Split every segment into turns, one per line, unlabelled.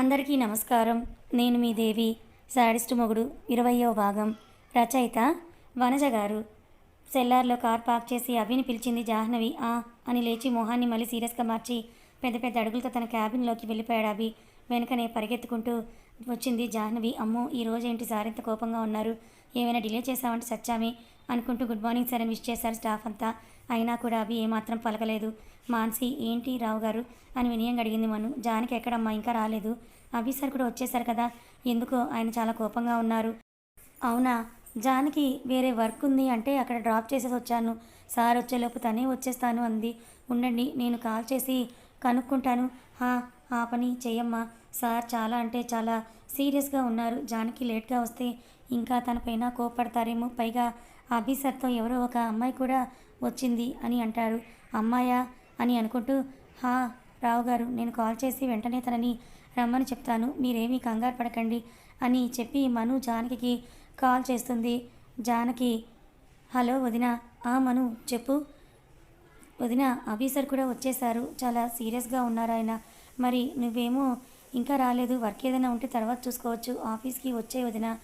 అందరికీ నమస్కారం. నేను మీ దేవి శాడిస్ట్ మొగుడు ఇరవయో భాగం రచయిత వనజ గారు. సెల్లార్లో కార్ పార్క్ చేసి అవిని పిలిచింది జాహ్నవి. ఆ అని లేచి మొహాన్ని మళ్ళీ సీరియస్గా మార్చి పెద్ద పెద్ద అడుగులతో తన క్యాబిన్లోకి వెళ్ళిపోయాడు అభి. వెనుకనే పరిగెత్తుకుంటూ వచ్చింది జాహ్నవి. అమ్మో ఈ రోజు ఏంటి సార్ ఇంత కోపంగా ఉన్నారు? ఏమైనా డిలే చేసామంటే సచ్చామే అనుకుంటూ గుడ్ మార్నింగ్ సార్ అని విష్ చేశారు స్టాఫ్ అంతా. అయినా కూడా అవి ఏమాత్రం పలకలేదు. మాన్సి ఏంటి రావు గారు? అని వినయంగా అడిగింది మను. జానికి ఎక్కడమ్మా? ఇంకా రాలేదు. అభి సార్ కూడా వచ్చేసారు కదా. ఎందుకో ఆయన చాలా కోపంగా ఉన్నారు. అవునా? జానికి వేరే వర్క్ ఉంది అంటే అక్కడ డ్రాప్ చేసేసి వచ్చాను. సార్ వచ్చేలోపు తనే వచ్చేస్తాను అంది. ఉండండి నేను కాల్ చేసి కనుక్కుంటాను. హా ఆ పని చెయ్యమ్మా. సార్ చాలా అంటే చాలా సీరియస్గా ఉన్నారు. జానికి లేట్గా వస్తే ఇంకా తనపైన కోపడతారేమో పైగా ఆఫీసర్తో ఎవరో ఒక అమ్మాయి కూడా వచ్చింది అని అంటారు. అమ్మాయా అని అనుకుంటూ హా రావు గారు నేను కాల్ చేసి వెంటనే తనని రమ్మని చెప్తాను. మీరేమీ కంగారు పడకండి అని చెప్పి మను జానకి కాల్ చేస్తుంది. జానకి హలో వదిన ఆ మను చెప్పు. వదిన ఆఫీసర్ కూడా వచ్చేసారు చాలా సీరియస్గా ఉన్నారు ఆయన. మరి నువ్వేమో ఇంకా రాలేదు. వర్క్ ఏదైనా ఉంటే తర్వాత చూసుకోవచ్చు. ఆఫీస్కి వచ్చే వదిన.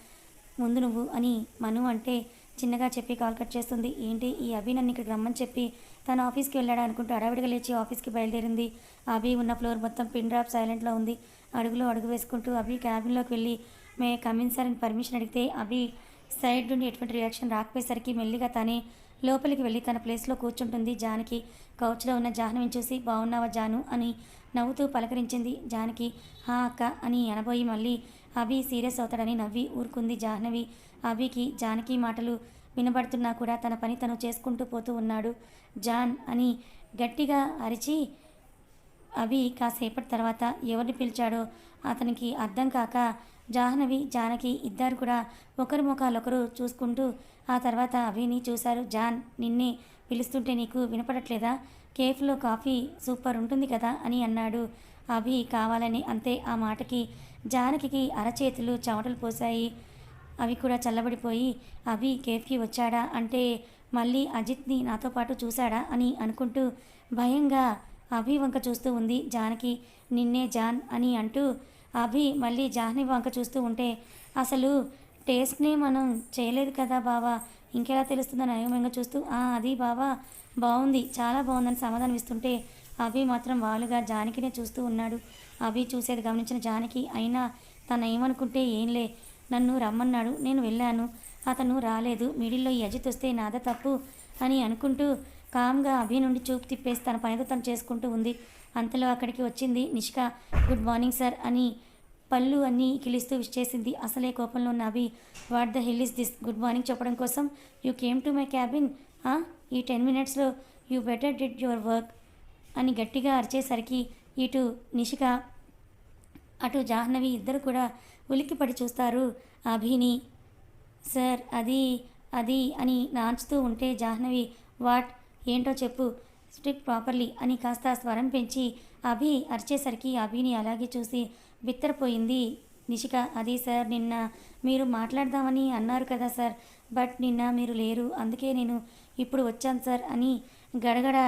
ముందు నువ్వు అని మను అంటే చిన్నగా చెప్పి కాల్ కట్ చేస్తుంది. ఏంటి? ఈ అభి నన్ను ఇక్కడికి రమ్మని చెప్పి తన ఆఫీస్కి వెళ్ళాడు అనుకుంటూ అడవిడిగా లేచి ఆఫీస్కి బయలుదేరింది. అభి ఉన్న ఫ్లోర్ మొత్తం పిన్ డ్రాప్ సైలెంట్లో ఉంది. అడుగులో అడుగు వేసుకుంటూ అభి క్యాబిన్లోకి వెళ్ళి మే కమిన్ సార్ అని పర్మిషన్ అడిగితే అభి సైడ్ నుండి ఎటువంటి రియాక్షన్ రాకపోయేసరికి మెల్లిగా తనే లోపలికి వెళ్ళి తన ప్లేస్లో కూర్చుంటుంది. జానకి కౌచ్లో ఉన్న జాహ్నవిని చూసి బాగున్నావా జాను? అని నవ్వుతూ పలకరించింది. జానకి హా అక్క అని అనబోయి మళ్ళీ అభి సీరియస్ అవుతాడని నవ్వి ఊరుకుంది జాహ్నవి. అభికి జానకి మాటలు వినబడుతున్నా కూడా తన పని తను చేసుకుంటూ పోతూ ఉన్నాడు. జాన్ అని గట్టిగా అరిచి అవి కాసేపటి తర్వాత ఎవరిని పిలిచాడో అతనికి అర్థం కాక జాహ్నవి జానకి ఇద్దరు కూడా ఒకరి ముఖాలొకరు చూసుకుంటూ ఆ తర్వాత అవిని చూశారు. జాన్ నిన్నే పిలుస్తుంటే నీకు వినపడట్లేదా? కేఫ్లో కాఫీ సూపర్ ఉంటుంది కదా అని అన్నాడు. అభి కావాలని అంతే ఆ మాటకి. జానకి అరచేతులు చెమటలు పోసాయి అవి కూడా చల్లబడిపోయి అభి కేఫ్కి వచ్చాడా అంటే మళ్ళీ అజిత్ని నాతో పాటు చూశాడా అని అనుకుంటూ భయంగా అభి వంక చూస్తూ ఉంది జానకి. నిన్నే జాన్ అని అంటూ అభి మళ్ళీ జాహ్ని వంక చూస్తూ ఉంటే అసలు టేస్ట్ని మనం చేయలేదు కదా బావా ఇంకెలా తెలుస్తుందని అయోమయంగా చూస్తూ అది బావా బాగుంది చాలా బాగుందని సమాధానం ఇస్తుంటే అభి మాత్రం వాలుగా జానకినే చూస్తూ ఉన్నాడు. అభి చూసేది గమనించిన జానకి అయినా తను ఏమనుకుంటే ఏంలే నన్ను రమ్మన్నాడు నేను వెళ్ళాను. అతను రాలేదు మిడిల్లో ఈ అజిత్ వస్తే నాద తప్పు అని అనుకుంటూ కామ్గా అభి నుండి చూపు తిప్పేసి తన పనితో తను చేసుకుంటూ ఉంది. అంతలో అక్కడికి వచ్చింది నిష్క. గుడ్ మార్నింగ్ సార్ అని పళ్ళు అన్నీ కిలిస్తూ విష్ చేసింది. అసలే కోపంలో ఉన్న Abhi what the hell is this? Good morning చెప్పడం కోసం. You came to my cabin ఈ టెన్ మినిట్స్లో you better did your work. అని గట్టిగా అరిచేసరికి ఇటు నిషిక అటు జాహ్నవి ఇద్దరు కూడా ఉలిక్కిపడి చూస్తారు. అభిని సార్ అది అది అని నాంచుతూ ఉంటే జాహ్నవి వాట్? ఏంటో చెప్పు. స్ట్రిక్ ప్రాపర్లీ అని కాస్త స్వరం పెంచి అభి అరిచేసరికి అభిని అలాగే చూసి బిత్తరపోయింది. నిషిక అది సార్ నిన్న మీరు మాట్లాడదామని అన్నారు కదా సార్ బట్ నిన్న మీరు లేరు అందుకే నేను ఇప్పుడు వచ్చాను సార్ అని గడగడ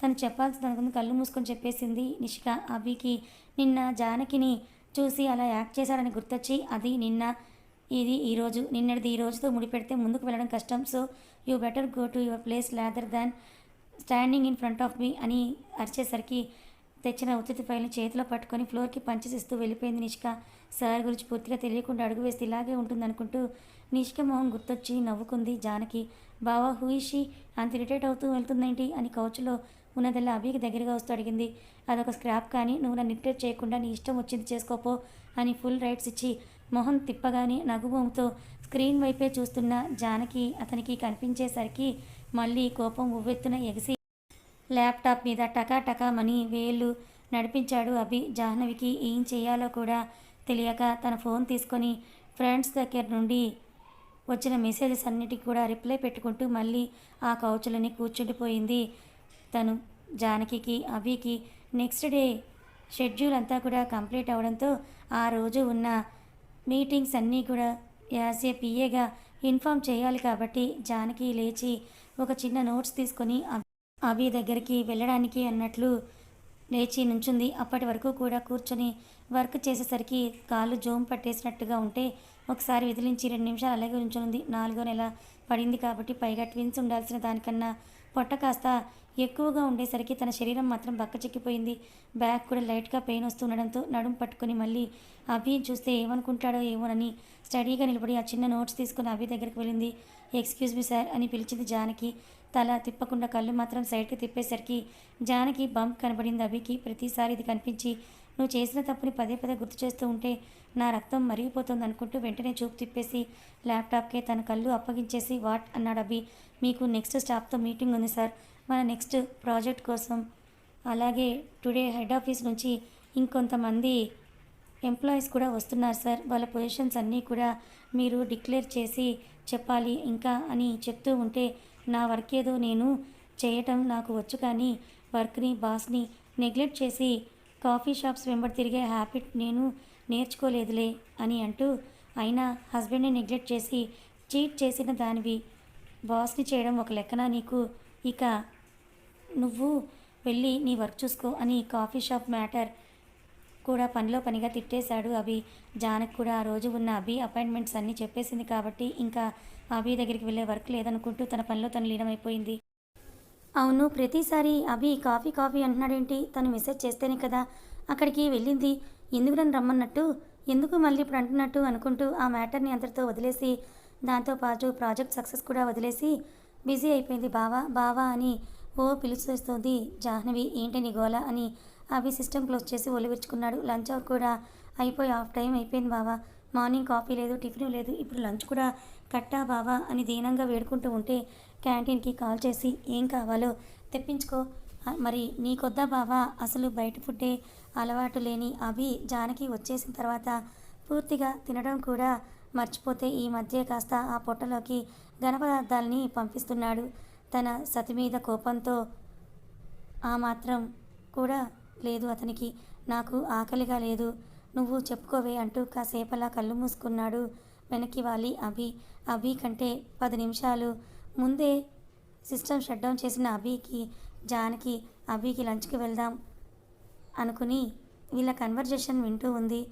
తను చెప్పాల్సిన అనుకుంది కళ్ళు మూసుకొని చెప్పేసింది నిషిక. అభికి నిన్న జానకిని చూసి అలా యాక్ట్ చేశాడని గుర్తొచ్చి అది నిన్న ఇది ఈరోజు నిన్నటిది ఈ రోజుతో ముడిపెడితే ముందుకు వెళ్ళడం కష్టం. So you better go to your place rather than standing in front of me అని అరిచేసరికి తెచ్చిన ఉత్తితి ఫైల్ని చేతిలో పట్టుకొని ఫ్లోర్కి పంచేసిస్తూ వెళ్ళిపోయింది నిష్క. సార్ గురించి పూర్తిగా తెలియకుండా అడుగు వేస్తే ఇలాగే ఉంటుంది అనుకుంటూ నిష్క మొహం గుర్తొచ్చి నవ్వుకుంది జానకి. బావా హూయిషి అంత ఇరిటేట్ అవుతూ వెళ్తుందేంటి? అని కౌచ్లో ఉన్నదల్లా అభికి దగ్గరగా వస్తూ అడిగింది. అదొక స్క్రాప్ కానీ నువ్వు నన్ను ఇరిటేట్ చేయకుండా నీ ఇష్టం వచ్చింది చేసుకోపో అని ఫుల్ రైట్స్ ఇచ్చి మొహం తిప్పగానే నగుమోముతో స్క్రీన్ వైపే చూస్తున్న జానకి అతనికి కనిపించేసరికి మళ్ళీ కోపం ఉవ్వెత్తున ఎగిసి ల్యాప్టాప్ మీద టకా టకామని వేళ్ళు నడిపించాడు అభి. జాహ్నవికి ఏం చేయాలో కూడా తెలియక తన ఫోన్ తీసుకొని ఫ్రెండ్స్ దగ్గర నుండి వచ్చిన మెసేజెస్ అన్నిటికీ కూడా రిప్లై పెట్టుకుంటూ మళ్ళీ ఆ కౌచులని కూర్చుండిపోయింది. తను జానకికి అభికి నెక్స్ట్ డే షెడ్యూల్ అంతా కూడా కంప్లీట్ అవడంతో ఆ రోజు ఉన్న మీటింగ్స్ అన్నీ కూడా యాజ్ ఏ పిఏగా ఇన్ఫామ్ చేయాలి కాబట్టి జానకి లేచి ఒక చిన్న నోట్స్ తీసుకొని అభి దగ్గరికి వెళ్ళడానికి అన్నట్లు లేచి నుంచుంది. అప్పటి వరకు కూడా కూర్చొని వర్క్ చేసేసరికి కాళ్ళు జోమ్ పట్టేసినట్టుగా ఉంటే ఒకసారి విదిలించి రెండు నిమిషాలు అలాగే ఉంచునుంది నాలుగో నెల పడింది కాబట్టి పైగా ట్విన్స్ ఉండాల్సిన దానికన్నా పొట్ట కాస్త ఎక్కువగా ఉండేసరికి తన శరీరం మాత్రం బక్కచిక్కిపోయింది బ్యాక్ కూడా లైట్గా పెయిన్ వస్తుండడంతో నడుం పట్టుకుని మళ్ళీ అభిని చూస్తే ఏమనుకుంటాడో ఏమోనని స్టడీగా నిలబడి ఆ చిన్న నోట్స్ తీసుకుని అభి దగ్గరికి వెళ్ళింది. ఎక్స్క్యూజ్ మీ సార్ అని పిలిచింది జానకి. తల తిప్పకుండా కళ్ళు మాత్రం సైడ్కి తిప్పేసరికి జానకి బంప్ కనబడింది అభికి. ప్రతిసారి ఇది కనిపించి నువ్వు చేసిన తప్పుని పదే పదే గుర్తు చేస్తూ ఉంటే నా రక్తం మరిగిపోతుంది అనుకుంటూ వెంటనే చూపు తిప్పేసి ల్యాప్టాప్కే తన కళ్ళు అప్పగించేసి వాట్ అన్నాడు అభి. మీకు నెక్స్ట్ స్టాఫ్తో మీటింగ్ ఉంది సార్. మన నెక్స్ట్ ప్రాజెక్ట్ కోసం. అలాగే టుడే హెడ్ ఆఫీస్ నుంచి ఇంకొంతమంది ఎంప్లాయీస్ కూడా వస్తున్నారు సార్ వాళ్ళ పొజిషన్స్ అన్నీ కూడా మీరు డిక్లేర్ చేసి చెప్పాలి ఇంకా అని చెప్తూ ఉంటే నా వర్క్ ఏదో నేను చేయటం నాకు వచ్చు కానీ వర్క్ని బాస్ని నెగ్లెక్ట్ చేసి కాఫీ షాప్స్ వెంబడి తిరిగే హ్యాబిట్ నేను నేర్చుకోలేదులే అని అంటూ అయినా హస్బెండ్ని నెగ్లెక్ట్ చేసి చీట్ చేసిన దానివి బాస్ని చేయడం ఒక లెక్కన నీకు? ఇక నువ్వు వెళ్ళి నీ వర్క్ చూసుకో అని కాఫీ షాప్ మ్యాటర్ కూడా పనిలో పనిగా తిట్టేశాడు అభి. జానక్ కూడా ఆ రోజు ఉన్న అభి అపాయింట్మెంట్స్ అన్నీ చెప్పేసింది కాబట్టి ఇంకా అభి దగ్గరికి వెళ్ళే వర్క్ లేదనుకుంటూ తన పనిలో తను లీనమైపోయింది. అవును ప్రతిసారి అభి కాఫీ కాఫీ అంటున్నాడేంటి? తను మెసేజ్ చేస్తేనే కదా అక్కడికి వెళ్ళింది. ఎందుకు నన్ను రమ్మన్నట్టు? ఎందుకు మళ్ళీ ఇప్పుడు అంటున్నట్టు అనుకుంటూ ఆ మ్యాటర్ని అంతటితో వదిలేసి దాంతోపాటు ప్రాజెక్ట్ సక్సెస్ కూడా వదిలేసి బిజీ అయిపోయింది. బావా బావా అని ఓ పిలుస్తోంది జాహ్నవి ఏంటి నీ గోల? అని అభి సిస్టమ్ క్లోజ్ చేసి ఒలివిచ్చుకున్నాడు లంచ్ అవర్ కూడా అయిపోయి హాఫ్ టైం అయిపోయింది బావా. మార్నింగ్ కాఫీ లేదు టిఫిన్ లేదు. ఇప్పుడు లంచ్ కూడా కట్టా బావా అని దీనంగా వేడుకుంటూ ఉంటే క్యాంటీన్కి కాల్ చేసి ఏం కావాలో తెప్పించుకో. మరి నీకొద్దా బావా? అసలు బయట ఫుడ్డే అలవాటు లేని అభి జానకి వచ్చేసిన తర్వాత పూర్తిగా తినడం కూడా మర్చిపోతే ఈ మధ్య కాస్త ఆ పొట్టలోకి ఘన పదార్థాలని పంపిస్తున్నాడు. తన సతి మీద కోపంతో ఆ మాత్రం కూడా లేదు అతనికి. నాకు ఆకలిగా లేదు. నువ్వు చెప్పుకోవే అంటూ కాసేపలా కళ్ళు మూసుకున్నాడు వెనక్కి వాలి అభి. అభి కంటే పది నిమిషాలు ముందే సిస్టమ్ షట్ డౌన్ చేసిన అభికి జానకి అభికి లంచ్కి వెళ్దాం అనుకుని వీళ్ళ కన్వర్జేషన్ వింటూ ఉంది.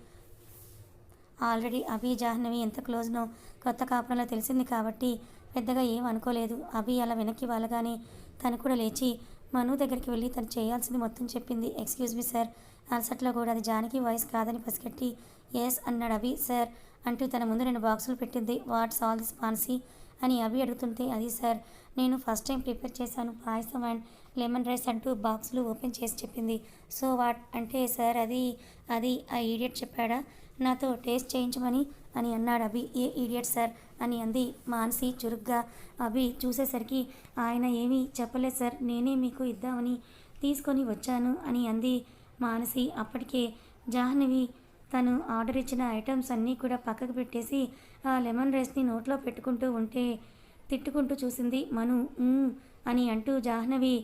ఆల్రెడీ అభి జాహ్నవి ఎంత క్లోజ్నో కొత్త కాపురంలో తెలిసింది కాబట్టి పెద్దగా ఏం అనుకోలేదు. అభి అలా వెనక్కి వాళ్ళగానే తను కూడా లేచి మను దగ్గరికి వెళ్ళి తను చేయాల్సింది మొత్తం చెప్పింది. ఎక్స్క్యూజ్ మీ సార్ అలసట్లో కూడా అది జానకి వాయిస్ కాదని పసిగట్టి ఎస్ అన్నాడు అభి. సార్ అంటూ తన ముందు రెండు బాక్సులు పెట్టింది. వాట్స్ ఆల్ దిస్ పాన్సీ అని అభి అడుగుతుంటే అది సార్ నేను ఫస్ట్ టైం ప్రిపేర్ చేశాను. పాయసం అండ్ లెమన్ రైస్ అంటూ బాక్సులు ఓపెన్ చేసి చెప్పింది. సో వాట్ అంటే సార్ అది అది ఆ ఈడియట్ చెప్పాడా? నాతో టేస్ట్ చేయించమని అని అన్నాడు అభి. ఏ ఈడియట్ సార్ అని అంది మానసి చురుగ్గా. అభి చూసేసరికి ఆయన ఏమీ చెప్పలేదు సార్ నేనే మీకు ఇద్దామని తీసుకొని వచ్చాను అని అంది మానసి. అప్పటికే జాహ్నవి తను ఆర్డర్ ఇచ్చిన ఐటమ్స్ అన్నీ కూడా పక్కకు పెట్టేసి ఆ లెమన్ రైస్ని నోట్లో పెట్టుకుంటూ ఉంటే తిట్టుకుంటూ చూసింది మను. అని అంటూ జాహ్నవి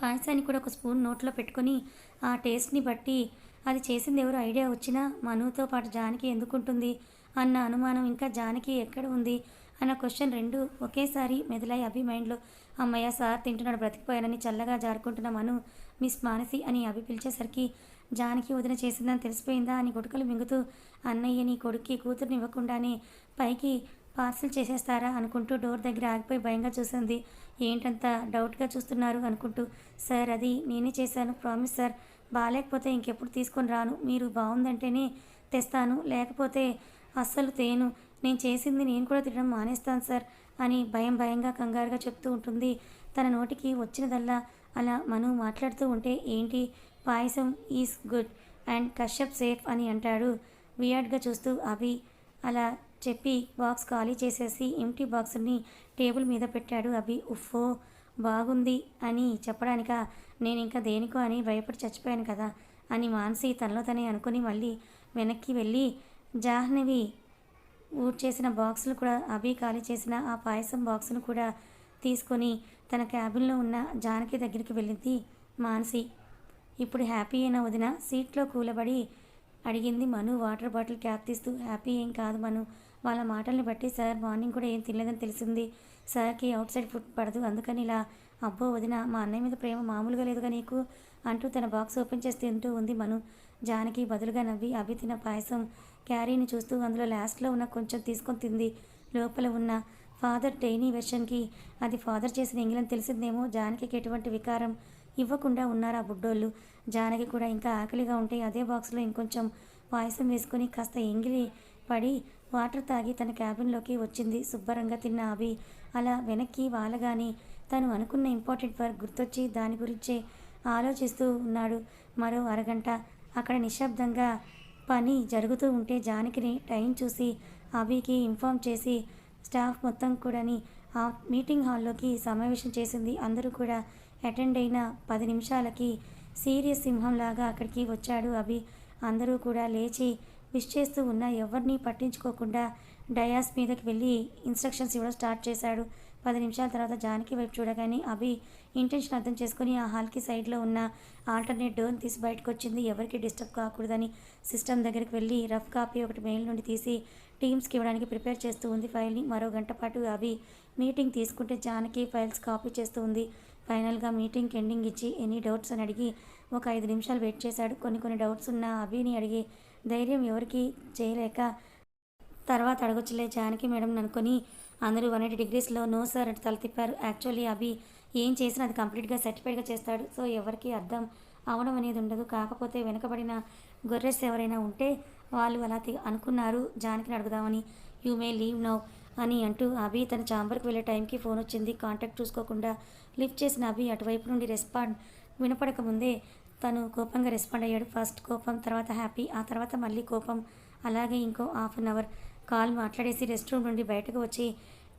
పాయసాన్ని కూడా ఒక స్పూన్ నోట్లో పెట్టుకొని ఆ టేస్ట్ని బట్టి అది చేసింది ఎవరు? ఐడియా వచ్చినా మనుతో పాటు జానకి ఎందుకుంటుంది? అన్న అనుమానం ఇంకా జానకి ఎక్కడ ఉంది? అన్న క్వశ్చన్ రెండు ఒకేసారి మెదలాయి అభి మైండ్లో అమ్మయ్య సార్ తింటున్నాడు బ్రతికిపోయానని చల్లగా జారుకుంటున్న మను మిస్ మానసి అని అభి పిలిచేసరికి జానకి వదిన చేసిందని తెలిసిపోయిందా? అని గుటకలు మింగుతూ అన్నయ్య నీ కొడుక్కి కూతుర్ని ఇవ్వకుండానే పైకి పార్సిల్ చేసేస్తారా? అనుకుంటూ డోర్ దగ్గర ఆగిపోయి భయంగా చూసింది. ఏంటంత డౌట్గా చూస్తున్నారు? అనుకుంటూ సార్ అది నేనే చేశాను ప్రామిస్ సార్. బాగాలేకపోతే ఇంకెప్పుడు తీసుకొని రాను? మీరు బాగుందంటేనే తెస్తాను. లేకపోతే అస్సలు తేను. నేను చేసింది నేను కూడా తినడం మానేస్తాను సార్ అని భయం భయంగా కంగారుగా చెప్తూ ఉంటుంది. తన నోటికి వచ్చినదల్లా అలా మను మాట్లాడుతూ ఉంటే ఏంటి? Payasam is good and Kashyap safe అని అంటాడు. వియర్డ్గా చూస్తూ అవి అలా చెప్పి బాక్స్ ఖాళీ చేసేసి ఎంటీ బాక్స్ని టేబుల్ మీద పెట్టాడు అభి. ఉఫ్ఫో! బాగుంది అని చెప్పడానిక? నేను ఇంకా దేనికో అని భయపడి చచ్చిపోయాను కదా అని మానసి తనలో తనే అనుకుని మళ్ళీ వెనక్కి వెళ్ళి జాహ్నవి ఊర్ చేసిన బాక్సులు కూడా అభి ఖాళీ చేసిన ఆ పాయసం బాక్సును కూడా తీసుకొని తన క్యాబిన్లో ఉన్న జానకి దగ్గరికి వెళ్ళింది మానసి. ఇప్పుడు హ్యాపీ అయిన వదిన సీట్లో కూలబడి అడిగింది మను వాటర్ బాటిల్ క్యాప్ తీస్తూ. హ్యాపీ ఏం కాదు మను వాళ్ళ మాటల్ని బట్టి సార్ మార్నింగ్ కూడా ఏం తినలేదని తెలిసింది. సార్కి అవుట్ సైడ్ ఫుడ్ పడదు. అందుకని ఇలా అబ్బో వదిన మా అన్నయ్య మీద ప్రేమ మామూలుగా లేదుగా నీకు? అంటూ తన బాక్స్ ఓపెన్ చేసి తింటూ ఉంది మను. జానకి బదులుగా నవ్వి అభి తిన పాయసం క్యారీని చూస్తూ అందులో లాస్ట్లో ఉన్న కొంచెం తీసుకొని తింది. లోపల ఉన్న ఫాదర్ టైనీ వెర్షన్కి అది ఫాదర్ చేసిన ఎంగిలని తెలిసిందేమో? జానకి ఎటువంటి వికారం ఇవ్వకుండా ఉన్నారు ఆ బుడ్డోళ్ళు? జానకి కూడా ఇంకా ఆకలిగా ఉంటే అదే బాక్స్లో ఇంకొంచెం పాయసం వేసుకొని కాస్త ఎంగిలి పడి వాటర్ తాగి తన క్యాబిన్లోకి వచ్చింది శుభ్రంగా తిన్న అభి. అలా వెనక్కి వాలగాని తను అనుకున్న ఇంపార్టెంట్ వర్క్ గుర్తొచ్చి దాని గురించే ఆలోచిస్తూ ఉన్నాడు. మరో అరగంట. అక్కడ నిశ్శబ్దంగా పని జరుగుతూ ఉంటే జానకిని టైం చూసి అభికి ఇన్ఫామ్ చేసి స్టాఫ్ మొత్తం కూడాని ఆ మీటింగ్ హాల్లోకి సమావేశం చేసింది. అందరూ కూడా అటెండ్ అయిన పది నిమిషాలకి సీరియస్ సింహంలాగా అక్కడికి వచ్చాడు అభి. అందరూ కూడా లేచి విష్ చేస్తూ ఉన్న ఎవరిని పట్టించుకోకుండా డయాస్ మీదకి వెళ్ళి ఇన్స్ట్రక్షన్స్ ఇవ్వడం స్టార్ట్ చేశాడు. పది నిమిషాల తర్వాత జానకి వైపు చూడగానే అభి ఇంటెన్షన్ అర్థం చేసుకుని ఆ హాల్కి సైడ్లో ఉన్న ఆల్టర్నేట్ డోర్ని తీసి బయటకు వచ్చింది ఎవరికి డిస్టర్బ్ కాకూడదని సిస్టమ్ దగ్గరికి వెళ్ళి రఫ్ కాపీ ఒకటి మెయిల్ నుండి తీసి టీమ్స్కి ఇవ్వడానికి ప్రిపేర్ చేస్తూ ఉంది ఫైల్ని. మరో గంట పాటు అభి మీటింగ్ తీసుకుంటే జానకి ఫైల్స్ కాపీ చేస్తూ ఉంది. ఫైనల్గా మీటింగ్కి ఎండింగ్ ఇచ్చి ఎనీ డౌట్స్ అని అడిగి ఒక ఐదు నిమిషాలు వెయిట్ చేశాడు. కొన్ని కొన్ని డౌట్స్ ఉన్న అభిని అడిగి ధైర్యం ఎవరికి చేయలేక తర్వాత అడగొచ్చులే జానకి మేడం అనుకొని అందరూ వన్ ఎయిటీ డిగ్రీస్లో నో సార్ అంటే తల తిప్పారు. యాక్చువల్లీ అభి ఏం చేసినా అది కంప్లీట్గా సర్టిఫైడ్గా చేస్తాడు. సో ఎవరికి అర్థం అవడం అనేది ఉండదు. కాకపోతే వెనకబడిన గొర్రెస్ ఎవరైనా ఉంటే వాళ్ళు అలా తి- అనుకున్నారు. జానకిని అడుగుదామని యూ మే లీవ్ నౌ అని అంటూ అభి తన చాంబర్కి వెళ్ళే టైంకి ఫోన్ వచ్చింది. కాంటాక్ట్ చూసుకోకుండా లిఫ్ట్ చేసిన అభి అటువైపు నుండి రెస్పాండ్ వినపడక ముందే తను కోపంగా రెస్పాండ్ అయ్యాడు. ఫస్ట్ కోపం తర్వాత హ్యాపీ ఆ తర్వాత మళ్ళీ కోపం. అలాగే ఇంకో హాఫ్ అన్ అవర్ కాల్ మాట్లాడేసి రెస్ట్ రూమ్ నుండి బయటకు వచ్చి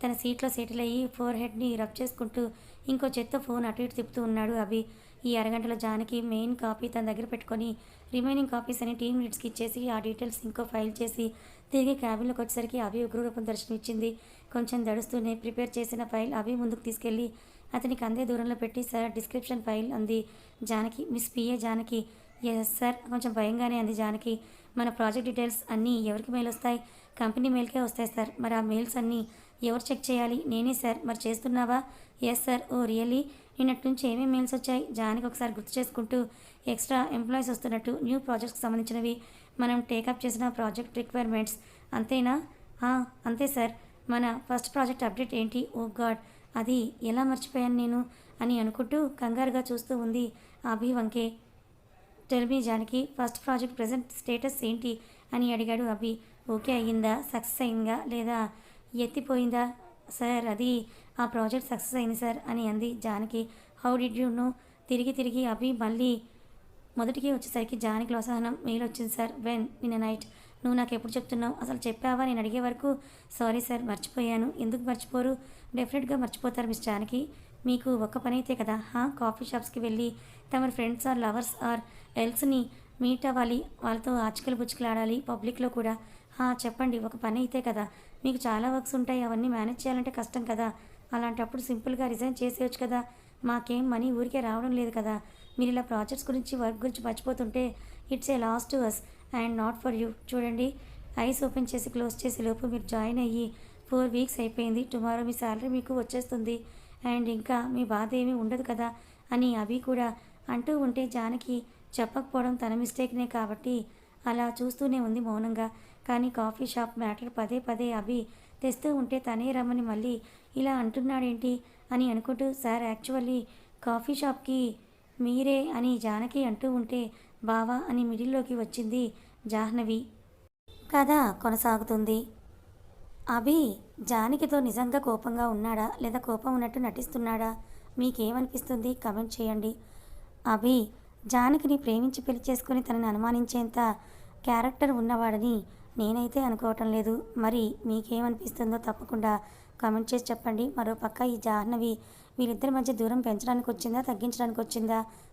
తన సీట్లో సెటిల్ అయ్యి ఫోర్ హెడ్ని రబ్ చేసుకుంటూ ఇంకో చెత్త ఫోన్ అటు ఇటు తిప్పుతూ ఉన్నాడు అభి. ఈ అరగంటలో జానకి మెయిన్ కాపీ తన దగ్గర పెట్టుకొని రిమైనింగ్ కాపీస్ అని టీమ్ లీడ్స్కి ఇచ్చేసి ఆ డీటెయిల్స్ ఇంకో ఫైల్ చేసి తిరిగి క్యాబిన్లోకి వచ్చేసరికి అభి ఉగ్రరూపం దర్శనం ఇచ్చింది కొంచెం దడుస్తూనే ప్రిపేర్ చేసిన ఫైల్ అభి ముందుకు తీసుకెళ్ళి అతనికి అందే దూరంలో పెట్టి సార్ డిస్క్రిప్షన్ ఫైల్ అంది Janaki miss PA Janaki. Yes sir. కొంచెం భయంగానే అంది జానకి. మన ప్రాజెక్ట్ డీటెయిల్స్ అన్నీ ఎవరికి మెయిల్ వస్తాయి? కంపెనీ మెయిల్కే వస్తాయి సార్. మరి ఆ మెయిల్స్ అన్నీ ఎవరు చెక్ చేయాలి? నేనే సార్. మరి చేస్తున్నావా? Yes sir. ఓ రియలీ నిన్నటి నుంచి ఏమేమి మెయిల్స్ వచ్చాయి? జానకి ఒకసారి గుర్తు చేసుకుంటూ ఎక్స్ట్రా ఎంప్లాయీస్ వస్తున్నట్టు న్యూ ప్రాజెక్ట్కి సంబంధించినవి. మనం టేకప్ చేసిన ప్రాజెక్ట్ రిక్వైర్మెంట్స్. అంతేనా? అంతే సార్. మన ఫస్ట్ ప్రాజెక్ట్ అప్డేట్ ఏంటి? Oh God. అది ఎలా మర్చిపోయాను నేను అని అనుకుంటూ కంగారుగా చూస్తూ ఉంది Abhi వంకే. Tell me Janaki first project present status ఏంటి అని అడిగాడు అభి. ఓకే అయ్యిందా? సక్సెస్ అయిందా లేదా? ఎత్తిపోయిందా? సార్ అది ఆ ప్రాజెక్ట్ సక్సెస్ అయింది సార్ అని అంది Janaki. How did you know తిరిగి తిరిగి అభి మళ్ళీ మొదటికి వచ్చేసరికి జానకి అసహనం మెయిల్ వచ్చింది సార్ వెన్ నిన్న నైట్ నువ్వు నాకు ఎప్పుడు చెప్తున్నావు? అసలు చెప్పావా? నేను అడిగే వరకు సారీ సార్ మర్చిపోయాను. ఎందుకు మర్చిపోరు? డెఫినెట్గా మర్చిపోతారు మిస్ జానకి. మీకు ఒక్క పని అయితే కదా హా? కాఫీ షాప్స్కి వెళ్ళి తమ ఫ్రెండ్స్ ఆర్ లవర్స్ ఆర్ ఎల్స్ని మీట్ అవ్వాలి. వాళ్ళతో ఆచికలు బుచ్చుకలాడాలి పబ్లిక్లో కూడా. హా చెప్పండి ఒక పని అయితే కదా. మీకు చాలా వర్క్స్ ఉంటాయి అవన్నీ మేనేజ్ చేయాలంటే కష్టం కదా. అలాంటప్పుడు సింపుల్గా రిజైన్ చేసేయచ్చు కదా. మాకేం మనీ ఊరికే రావడం లేదు కదా. మీరు ఇలా ప్రాజెక్ట్స్ గురించి వర్క్ గురించి మర్చిపోతుంటే it's a loss to us. And not for you. చూడండి ఐస్ ఓపెన్ చేసి క్లోజ్ చేసే లోపు మీరు జాయిన్ అయ్యి ఫోర్ వీక్స్ అయిపోయింది. టుమారో మీ శాలరీ మీకు వచ్చేస్తుంది. అండ్ ఇంకా మీ బాధ ఏమీ ఉండదు కదా అని అవి కూడా అంటూ ఉంటే జానకి చెప్పకపోవడం తన మిస్టేక్నే కాబట్టి అలా చూస్తూనే ఉంది మౌనంగా. కానీ కాఫీ షాప్ మ్యాటర్ పదే పదే అవి తెస్తూ ఉంటే తనే రమ్మని మళ్ళీ ఇలా అంటున్నాడేంటి అని అనుకుంటూ సార్ యాక్చువల్లీ కాఫీ షాప్కి మీరే అని జానకి అంటూ ఉంటే బావా అని మిడిల్లోకి వచ్చింది జాహ్నవి. కథ కొనసాగుతుంది. అభి జానకితో నిజంగా కోపంగా ఉన్నాడా? లేదా కోపం ఉన్నట్టు నటిస్తున్నాడా? మీకేమనిపిస్తుంది? కమెంట్ చేయండి. అభి జానకిని ప్రేమించి పెళ్ళి చేసుకుని తనని అనుమానించేంత క్యారెక్టర్ ఉన్నవాడని నేనైతే అనుకోవటం లేదు. మరి మీకేమనిపిస్తుందో తప్పకుండా కామెంట్ చేసి చెప్పండి. మరో పక్క ఈ జాహ్నవి వీళ్ళిద్దరి మధ్య దూరం పెంచడానికి వచ్చిందా తగ్గించడానికి వచ్చిందా